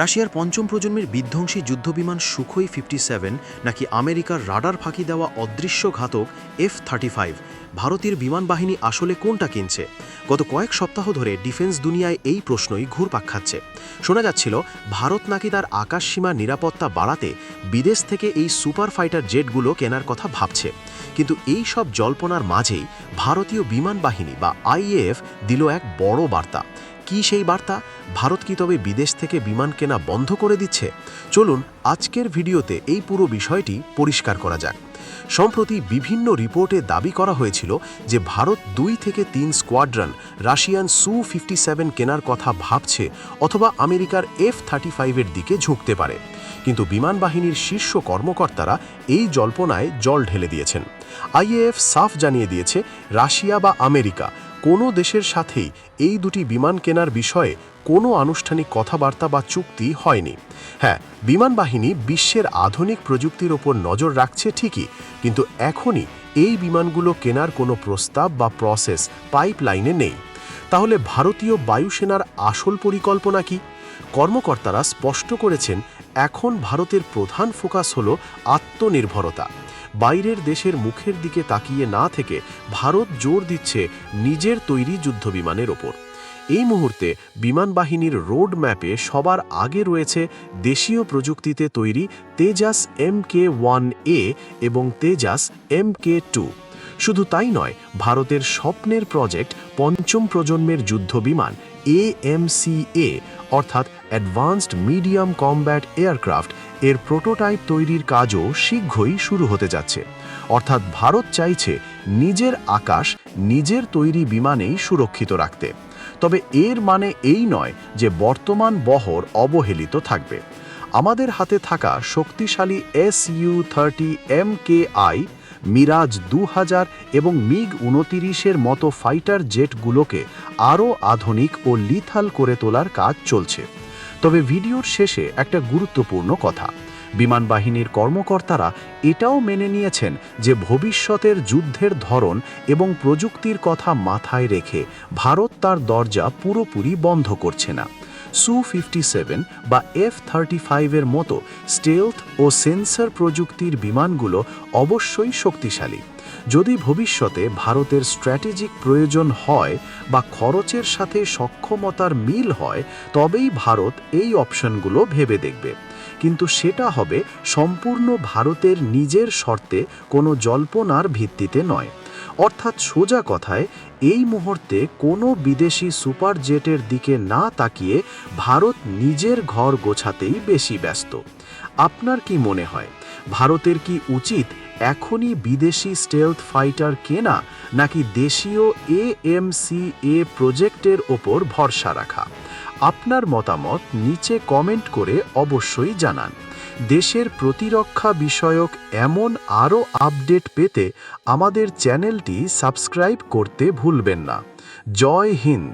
রাশিয়ার পঞ্চম প্রজন্মের বিধ্বংসী যুদ্ধবিমান সুখোই ফিফটি সেভেন নাকি আমেরিকার রাডার ফাঁকি দেওয়া অদৃশ্য ঘাতক এফ থার্টি ফাইভ? ভারতীয় বিমান বাহিনী আসলে কোনটা কিনছে? গত কয়েক সপ্তাহ ধরে ডিফেন্স দুনিয়ায় এই প্রশ্নই ঘুরপাক খাচ্ছে। শোনা যাচ্ছিল, ভারত নাকি তার আকাশসীমা নিরাপত্তা বাড়াতে বিদেশ থেকে এই সুপার ফাইটার জেটগুলো কেনার কথা ভাবছে। কিন্তু এই সব জল্পনার মাঝেই ভারতীয় বিমান বাহিনী বা আইএএফ দিল এক বড় বার্তা। কি সেই বার্তা? ভারত কি তবে বিদেশ থেকে বিমান কেনা বন্ধ করে দিচ্ছে? চলুন আজকের ভিডিওতে এই পুরো বিষয়টি পরিষ্কার করা যাক। সম্প্রতি বিভিন্ন রিপোর্টে দাবি করা হয়েছিল যে ভারত দুই থেকে তিন squadron Russian Su fifty seven কেনার কথা ভাবছে অথবা আমেরিকার এফ থার্টি ফাইভের দিকে ঝুঁকতে পারে। কিন্তু বিমান বাহিনীর শীর্ষ কর্মকর্তারা এই জল্পনায় জল ঢেলে দিয়েছেন। আইএএফ সাফ জানিয়ে দিয়েছে, রাশিয়া বা আমেরিকা কোনো দেশের সাথেই এই দুটি বিমান কেনার বিষয়ে কোনো আনুষ্ঠানিক কথাবার্তা বা চুক্তি হয়নি। হ্যাঁ বিমান বাহিনী বিশ্বের আধুনিক প্রযুক্তির ওপর নজর রাখছে ঠিকই, কিন্তু এখনই এই বিমানগুলো কেনার কোনো প্রস্তাব বা প্রসেস পাইপলাইনে নেই। তাহলে ভারতীয় বায়ুসেনার আসল পরিকল্পনা কি? কর্মকর্তারা স্পষ্ট করেছেন, এখন ভারতের প্রধান ফোকাস হল আত্মনির্ভরতা। বাইরের দেশের মুখের দিকে তাকিয়ে না থেকে ভারত জোর দিচ্ছে নিজের তৈরি যুদ্ধবিমানের ওপর। এই মুহূর্তে বিমান বাহিনীর রোড ম্যাপে সবার আগে রয়েছে দেশীয় প্রযুক্তিতে তৈরি Tejas M K one A এবং তেজাস এম কে টু। শুধু তাই নয়, ভারতের স্বপ্নের প্রজেক্ট পঞ্চম প্রজন্মের যুদ্ধবিমান এএমসিএ অর্থাৎ অ্যাডভান্সড মিডিয়াম কমব্যাট এয়ারক্রাফট এর প্রোটোটাইপ তৈরির কাজও শীঘ্রই শুরু হতে যাচ্ছে। অর্থাৎ ভারত চাইছে নিজের আকাশ নিজের তৈরি বিমানেই সুরক্ষিত রাখতে। তবে এর মানে এই নয় যে বর্তমান বহর অবহেলিত থাকবে। আমাদের হাতে থাকা শক্তিশালী S U thirty M K I, Mirage দু হাজার এবং মিগ উনতিরিশের মতো ফাইটার জেটগুলোকে আরও আধুনিক ও লিথাল করে তোলার কাজ চলছে। তবে ভিডিওর শেষে একটা গুরুত্বপূর্ণ কথা। বিমান বাহিনীর কর্মকর্তারা এটাও মেনে নিয়েছেন যে ভবিষ্যতের যুদ্ধের ধরন এবং প্রযুক্তির কথা মাথায় রেখে ভারত তার দরজা পুরোপুরি বন্ধ করছে না। সু ফিফটি সেভেন বা এফ থার্টি ফাইভের মতো স্টেলথ ও সেন্সর প্রযুক্তির বিমানগুলো অবশ্যই শক্তিশালী। যদি ভবিষ্যতে ভারতের স্ট্র্যাটেজিক প্রয়োজন হয় বা খরচের সাথে সক্ষমতার মিল হয়, তবেই ভারত এই অপশনগুলো ভেবে দেখবে। কিন্তু সেটা হবে সম্পূর্ণ ভারতের নিজের শর্তে কোনো জল্পনার ভিত্তিতে নয়। অর্থাৎ সোজা কথায়, এই মুহূর্তে কোনো বিদেশি সুপার জেটের দিকে না তাকিয়ে ভারত নিজের ঘর গোছাতেই বেশি ব্যস্ত। আপনার কি মনে হয়, ভারতের কি উচিত এখনই বিদেশি স্টেলথ ফাইটার কেনা, নাকি দেশীয় এএমসিএ প্রজেক্টের ওপর ভরসা রাখা? আপনার মতামত নিচে কমেন্ট করে অবশ্যই জানান। দেশের প্রতিরক্ষা বিষয়ক এমন আরও আপডেট পেতে আমাদের চ্যানেলটি সাবস্ক্রাইব করতে ভুলবেন না। জয় হিন্দ।